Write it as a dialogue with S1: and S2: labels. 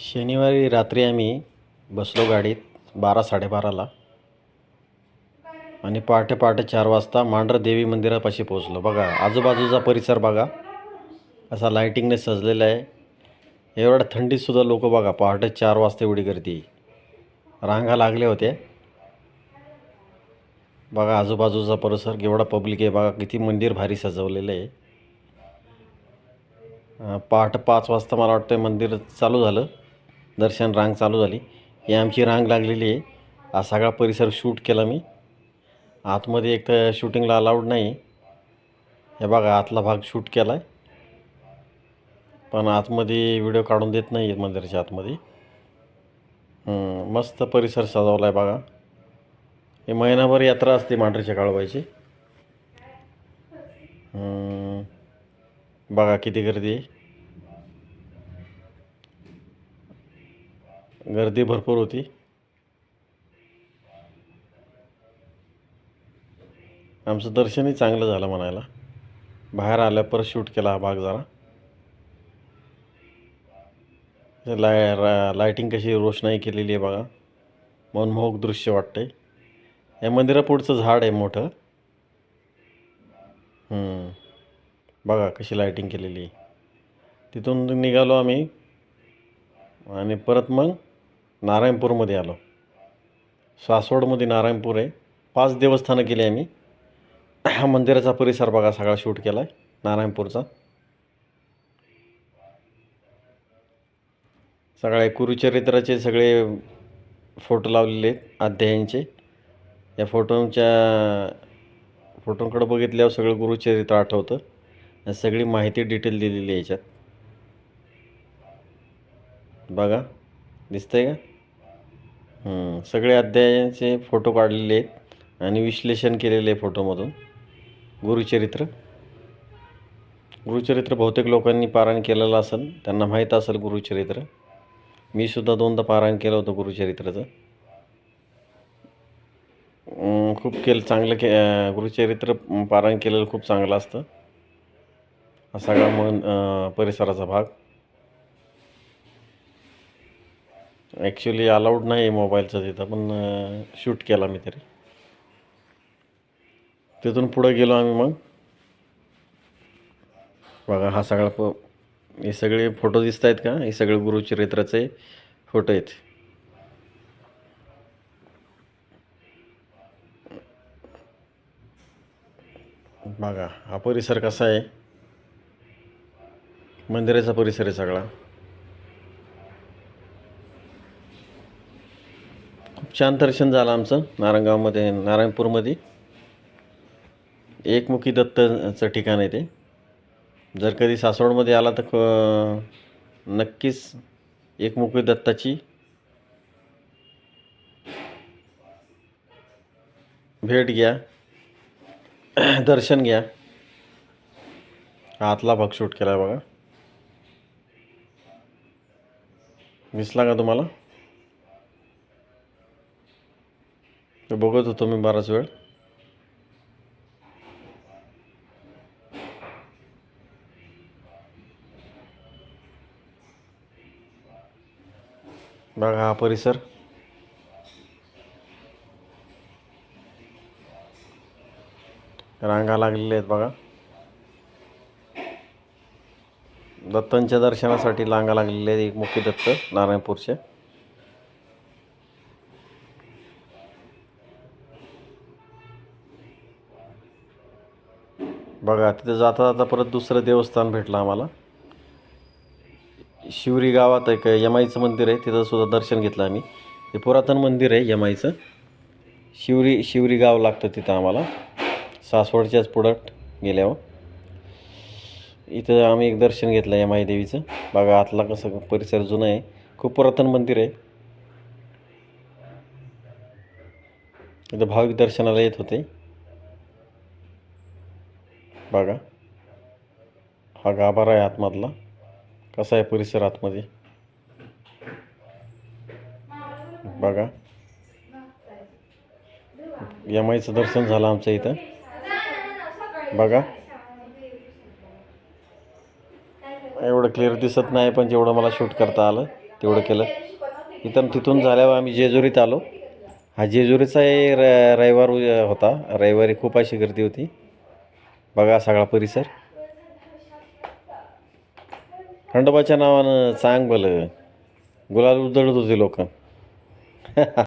S1: शनिवारी रात्री आम्ही बसलो गाडीत बारा साडेबाराला. आणि पहाटे पहाटे चार वाजता मांढर देवी मंदिरापाशी पोहोचलो. बघा आजूबाजूचा परिसर बघा. असा लाईटिंगने सजलेला आहे. एवढ्या थंडीतसुद्धा लोक बघा पहाटे चार वाजता एवढी गर्दी. रांगा लागल्या होत्या. बघा आजूबाजूचा परिसर एवढा पब्लिक आहे. बघा किती मंदिर भारी सजवलेलं आहे. पहाटे पाच वाजता मला वाटतं मंदिर चालू झालं. दर्शन रांग चालू झाली. ही आमची रांग लागलेली आहे. हा सगळा परिसर शूट केला मी. आतमध्ये एक तर शूटिंगला अलाउड नाही. हे बघा आतला भाग शूट केला आहे पण आतमध्ये व्हिडिओ काढून देत नाही आहेत मंदिराच्या आतमध्ये. मस्त परिसर सजवला आहे बघा. हे महिनाभर यात्रा असते मांढरीच्या काळबाईची बघा किती गर्दी आहे. गर्दी भरपूर होती. आमचं दर्शनही चांगलं झालं म्हणायला. बाहेर आल्या परत शूट केला हा भाग जरा. लाय रा लायटिंग कशी रोषणाई केलेली आहे बघा. मनमोहक दृश्य वाटतंय. या मंदिरापुढचं झाड आहे मोठं. बघा कशी लायटिंग केलेली आहे. तिथून निघालो आम्ही. आणि परत मग नारायणपूरमध्ये आलो. सासवडमध्ये नारायणपूर आहे. पाच देवस्थानं केली आम्ही. हा मंदिराचा परिसर बघा सगळा शूट केला आहे नारायणपूरचा. सगळ्या गुरुचरित्राचे सगळे फोटो लावलेले आहेत अध्यायांचे. या फोटोंच्या फोटोंकडे बघितल्यावर सगळं गुरुचरित्र आठवतं. आणि सगळी माहिती डिटेल दिलेली आहे याच्यात. बघा. दिसतंय का? सगळे अध्यायांचे फोटो काढलेले आहेत आणि विश्लेषण केलेले आहे फोटोमधून. गुरुचरित्र. गुरुचरित्र बहुतेक लोकांनी पारायण केलेलं असेल त्यांना माहीत असेल गुरुचरित्र. मी सुद्धा दोनदा पारायण केलं होतं गुरुचरित्राचं. खूप केलं चांगलं के गुरुचरित्र पारायण केलेलं खूप चांगलं असतं. हा सगळा मन परिसराचा भाग. ॲक्च्युली अलाउड नाही आहे मोबाईलचं तिथं पण शूट केला मी तरी. तिथून पुढं गेलो आम्ही मग. बघा हा सगळा प हे सगळे फोटो दिसत आहेत का? हे सगळे गुरुचरित्राचे फोटो आहेत. बघा हा परिसर कसा आहे? मंदिराचा परिसर आहे सगळा. खूप छान दर्शन झालं आमचं नारायणगावमध्ये नारायणपूरमध्ये. एकमुखी दत्तचं ठिकाण आहे ते. जर कधी सासवडमध्ये आला तर क- नक्कीच एकमुखी दत्ताची भेट घ्या दर्शन घ्या. आतला भाग शूट केला आहे बघा. दिसला का तुम्हाला? बघत होतो मी बराच वेळ. बघा हा परिसर. रांगा लागलेल्या आहेत बघा. दत्तांच्या दर्शनासाठी रांगा लागलेल्या आहेत एक मुख्य दत्त नारायणपूरचे बघा तिथे जाता जाता परत दुसरं देवस्थान भेटलं आम्हाला. शिवरी गावात एक यमाईचं मंदिर आहे तिथं सुद्धा दर्शन घेतलं आम्ही. ते पुरातन मंदिर आहे यमाईचं. शिवरी शिवरी गाव लागतं तिथं आम्हाला. सासवडच्याच पुढं गेल्यावर. इथं आम्ही एक दर्शन घेतलं यमाई देवीचं. बघा आतला कसं परिसर जुनं आहे. खूप पुरातन मंदिर आहे. इथं भाविक दर्शनाला येत होते. बघा. हा गाभारा आहे आतमधला. कसा आहे परिसर आतमध्ये? बघा. यमाईचं दर्शन झालं आमच्या इथं. बघा. एवढं क्लिअर दिसत नाही पण जेवढं मला शूट करता आलं तेवढं केलं. इथं तिथून झाल्यावर आम्ही जेजुरीत आलो. हा जेजुरीचा र रविवार होता. रविवारी खूप अशी गर्दी होती. बघा सगळा परिसर. खंडोबाच्या नावानं चांगलं गुलाल उधळत होते लोक.